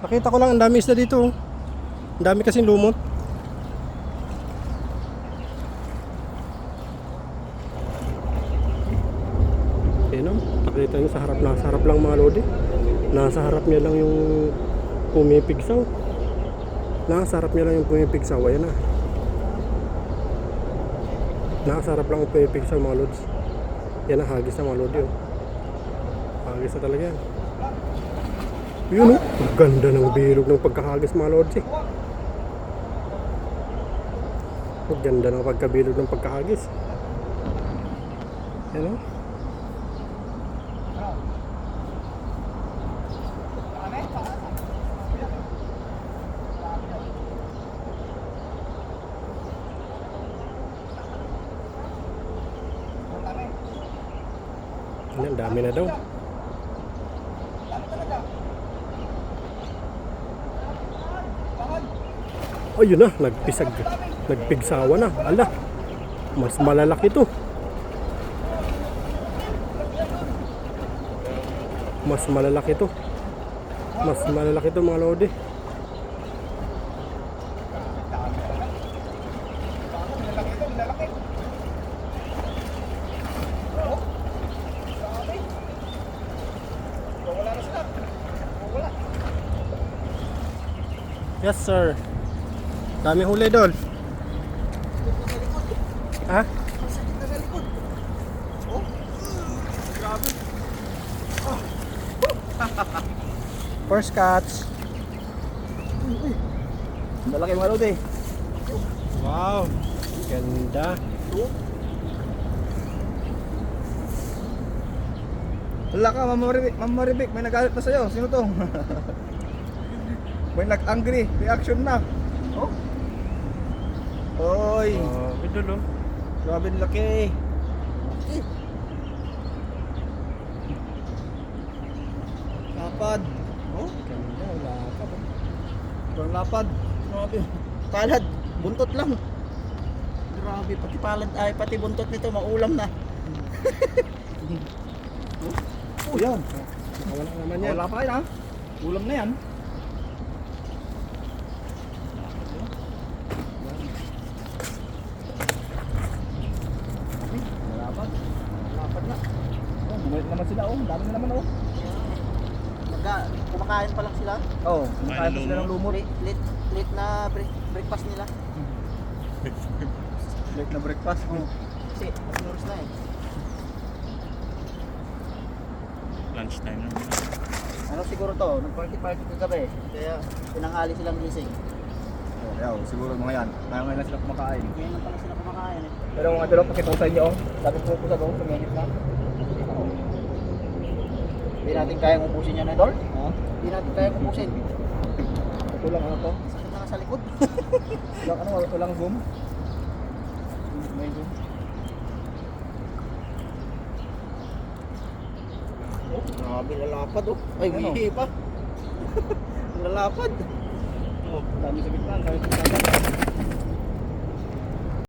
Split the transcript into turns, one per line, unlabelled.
Nakita ko lang, ang dami isda dito. oh. Ang dami kasing lumot. Ayun o, nakita nyo sa harap, nasa harap lang mga lodi. Nasa harap niya lang yung pumipigsaw. Nasa harap niya lang yung pumipigsaw, ayan na. Nasa harap lang yung pumipigsaw mga lods. Yan na, hagis na mga lodi oh. Hagis na talaga yan. Yun oh, ang ganda ng birog ng pagkahagis mga lords eh. Ang ganda ng pagkabilog ng pagkahagis. Yan oh. Ang dami na daw. Ayun na, nagpisag, nagpigsawa na. Ala, mas malalaki to. Mas malalaki to. Mas malalaki to mga lodi. Yes sir. Dami huli doon. Ha? First catch.
Malaki mga lodi.
Wow. Ganda.
Wala ka, Ma'am Maribik, Ma'am Maribik, may nagalit na sa'yo. Sino to? may nag-angry, reaction na. Oh. Oy,
Oh, ito lo.
grabe ang laki. Lapad. Oh,
Ganda, ba?
Sobrang lapad. Grabe. Palad, buntot lang. Grabe, pati palad ay pati buntot nito maulam na. oh, yan.
Wala naman yan.
Wala pa yan. Ulam na yan. Malapad. Malapad na. Oh, bumalik naman sila oh. Dami na naman oh.
Magka, kumakain pa lang sila.
Oh, kumakain pa sila ng lumot.
Late, late, late na break, breakfast nila.
Late na breakfast. Oh.
Kasi, anong oras na eh.
lunchtime na.
Ano siguro to, nag-party-party kagabi. Kaya, pinanghali silang gising.
Oh, yaw, siguro mga yan. Kaya ngayon na sila kumakain.
Kaya na pala sila kumakain eh.
Pero mga dalaw, pakita ko sa inyo oh. Sabi ko po sa doon, tumingit na.
Hindi natin kayang ubusin yan, Idol.
Ha?
Hindi natin kayang ubusin.
Ito lang ano to.
Sakit na sa likod.
Walang ano, walang boom. May boom.
oh, grabe lalapad oh. Ay,
Ano?
wihi pa. lalapad.
Oh, dami sa gitna, dami sa gitna.